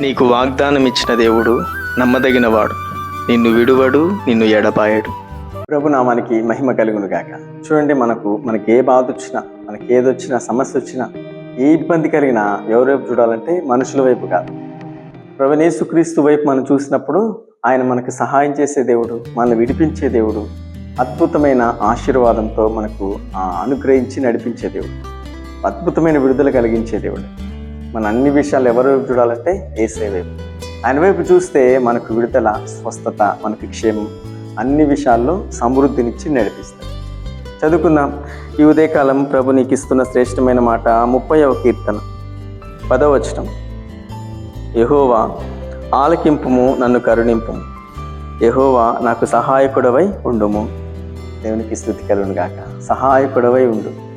నీకు వాగ్దానం ఇచ్చిన దేవుడు నమ్మదగినవాడు. నిన్ను విడువడు నిన్ను ఎడపాయడు ప్రభునామానికి మహిమ కలుగును గాక చూడండి మనకు మనకి ఏ బాధ వచ్చినా మనకి ఏదొచ్చినా సమస్య వచ్చినా ఏ ఇబ్బంది కలిగినా ఎవరైపు చూడాలంటే మనుషుల వైపు కాదు. ప్రభునేసుక్రీస్తు వైపు మనం చూసినప్పుడు ఆయన మనకు సహాయం చేసే దేవుడు మనల్ని విడిపించే దేవుడు అద్భుతమైన ఆశీర్వాదంతో మనకు ఆ, అనుగ్రహించి నడిపించే దేవుడు అద్భుతమైన విడుదల కలిగించే దేవుడు. మన అన్ని విషయాలు ఎవరి వైపు చూడాలంటే ఏసే వైపు. ఆయన వైపు చూస్తే మనకు విడుదల స్వస్థత మనకు క్షేమం అన్ని విషయాల్లో సమృద్ధినిచ్చి నడిపిస్తాడు చదువుకుందాం. ఈ ఉదయకాలం ప్రభు నీకు ఇస్తున్న శ్రేష్టమైన మాట ముప్పైవ కీర్తన. పదవచనం యహోవా ఆలకింపుము నన్ను కరుణింపుము. యహోవా నాకు సహాయకుడవై ఉండుము. దేవునికి స్థుతి కలుగునుగాక. సహాయకుడవై ఉండు.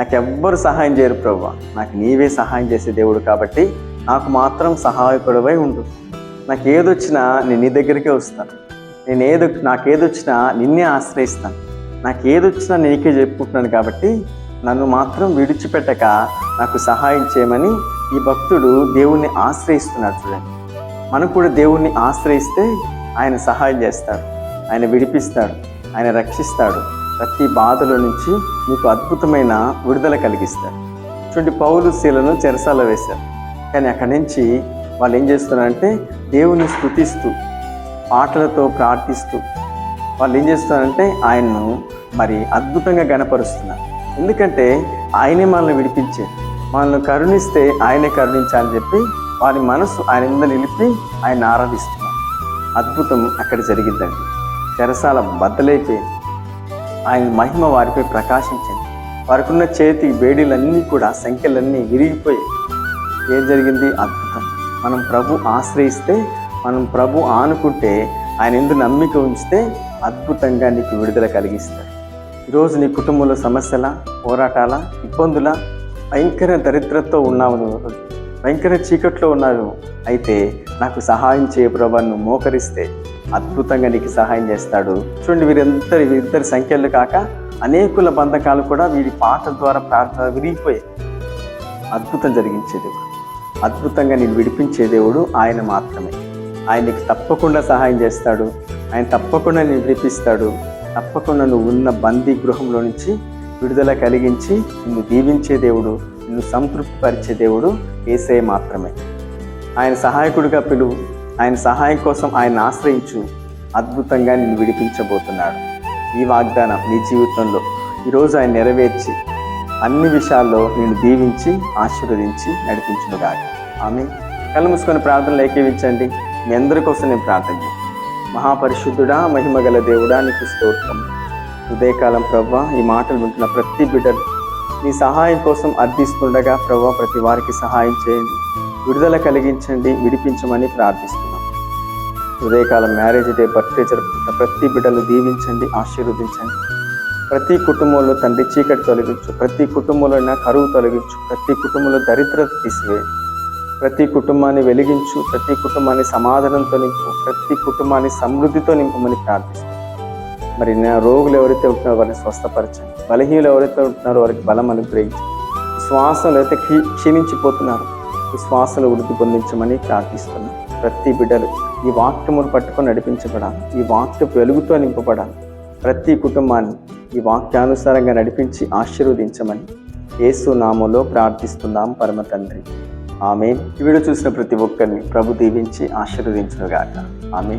నాకు ఎవ్వరు సహాయం చేయరు ప్రభు. నాకు నీవే సహాయం చేసే దేవుడు కాబట్టి నాకు మాత్రం సహాయకుడవై ఉండు. నాకు ఏదొచ్చినా నేను నీ దగ్గరికే వస్తాను నేను ఏదో నాకేదొచ్చినా నిన్నే ఆశ్రయిస్తాను నాకు ఏదొచ్చినా నీకే చెప్పుకుంటున్నాను కాబట్టి నన్ను మాత్రం విడిచిపెట్టక నాకు సహాయం చేయమని ఈ భక్తుడు దేవుణ్ణి ఆశ్రయిస్తున్నాడు చూడండి. మనం కూడా దేవుణ్ణి ఆశ్రయిస్తే ఆయన సహాయం చేస్తాడు. ఆయన విడిపిస్తాడు. ఆయన రక్షిస్తాడు. ప్రతి బాధల నుంచి మీకు అద్భుతమైన విడుదల కలిగిస్తారు. చూడండి పౌలు శీలను చెరసాల వేశారు. కానీ అక్కడి నుంచి వాళ్ళు ఏం చేస్తున్నారంటే దేవుని స్థుతిస్తూ పాటలతో ప్రార్థిస్తూ వాళ్ళు ఏం చేస్తున్నారంటే ఆయన్ను మరి అద్భుతంగా గణపరుస్తున్నారు. ఎందుకంటే ఆయనే మనల్ని విడిపించే మనల్ని కరుణిస్తే ఆయనే కరుణించాలని చెప్పి వారి మనసు ఆయన మీద నిలిపి ఆయన ఆరాధిస్తున్నారు. అద్భుతం అక్కడ జరిగిందండి. చెరసాల బద్దలైపోయింది ఆయన మహిమ వారిపై ప్రకాశించింది వారికున్న చేతి వేడిలన్నీ కూడా సంఖ్యలన్నీ విరిగిపోయి ఏం జరిగింది? అద్భుతం. మనం ప్రభు ఆశ్రయిస్తే మనం ప్రభు ఆనుకుంటే ఆయన ఎందు నమ్మిక ఉంచితే అద్భుతంగా నీకు విడుదల కలిగిస్తాడు ఈరోజు నీ కుటుంబంలో సమస్యల పోరాటాల ఇబ్బందుల భయంకర దరిద్రతో ఉన్నావు. నువ్వు భయంకర చీకట్లో ఉన్నావు. అయితే నాకు సహాయం చేయ ప్రభా నువ్వు మోకరిస్తే అద్భుతంగా నీకు సహాయం చేస్తాడు. చూడండి వీరిద్దరి వీరిద్దరి సంఖ్యలు కాక అనేకుల బంధకాలు కూడా వీరి పాట ద్వారా ప్రార్థన విరిగిపోయాయి. అద్భుతం జరిగించే దేవుడు. అద్భుతంగా నేను విడిపించే దేవుడు ఆయన మాత్రమే. ఆయన నీకు తప్పకుండా సహాయం చేస్తాడు. ఆయన తప్పకుండా నేను విడిపిస్తాడు. తప్పకుండా నువ్వు ఉన్న బందీ గృహంలో నుంచి విడుదల కలిగించి నిన్ను దీవించే దేవుడు నిన్ను సంతృప్తిపరిచే దేవుడు ఏసే మాత్రమే. ఆయన సహాయకుడిగా పిలువు. ఆయన సహాయం కోసం ఆయన ఆశ్రయించు. అద్భుతంగా నిన్ను విడిపించబోతున్నాడు. ఈ వాగ్దానం నీ జీవితంలో ఈరోజు ఆయన నెరవేర్చి అన్ని విషయాల్లో నేను దీవించి ఆశీర్వదించి నడిపించునుగా ఆమె కళ్ళు మూసుకొని ప్రార్థనలు ఏకీవించండి. మీ అందరి కోసం నేను ప్రార్థన మహాపరిశుద్ధుడా మహిమగల దేవుడా నీకు స్తోత్రం. ఉదయకాలం ప్రభా ఈ మాటలు వింటున్న ప్రతి బిడ్డలు నీ సహాయం కోసం అర్థిస్తుండగా ప్రభా ప్రతి వారికి సహాయం చేయండి. విడుదల కలిగించండి విడిపించమని ప్రార్థిస్తున్నాం. హృదయకాల మ్యారేజ్ డే బర్త్డే జరుపుకుంటున్న ప్రతి బిడ్డలు దీవించండి ఆశీర్వదించండి. ప్రతి కుటుంబంలో తండ్రి చీకటి తొలగించు ప్రతి కుటుంబంలో నా కరువు తొలగించు ప్రతి కుటుంబంలో దరిద్రత తీసివేయి. ప్రతి కుటుంబాన్ని వెలిగించు ప్రతి కుటుంబాన్ని సమాధానంతో నింపు ప్రతి కుటుంబాన్ని సమృద్ధితో నింపమని ప్రార్థిస్తున్నాను మరి నా రోగులు ఎవరైతే ఉంటున్నారో వారిని స్వస్థపరచండి. బలహీనులు ఎవరైతే ఉంటున్నారో వారికి బలం అనుగ్రహించండి. శ్వాసలు అయితే క్షీ- క్షీణించిపోతున్నారు ఈ వృద్ధి పొందించమని ప్రార్థిస్తున్నాను ప్రతి బిడ్డలు ఈ వాక్యమును పట్టుకొని నడిపించబడాలి. ఈ వాక్య వెలుగుతో నింపబడాలి. ప్రతి కుటుంబాన్ని ఈ వాక్యానుసారంగా నడిపించి ఆశీర్వదించమని యేసు నామంలో ప్రార్థిస్తున్నాం పరమ తండ్రి. ఆమె వీడియో చూసిన ప్రతి ఒక్కరిని ప్రభు దీవించి ఆశీర్వదించుగాక ఆమె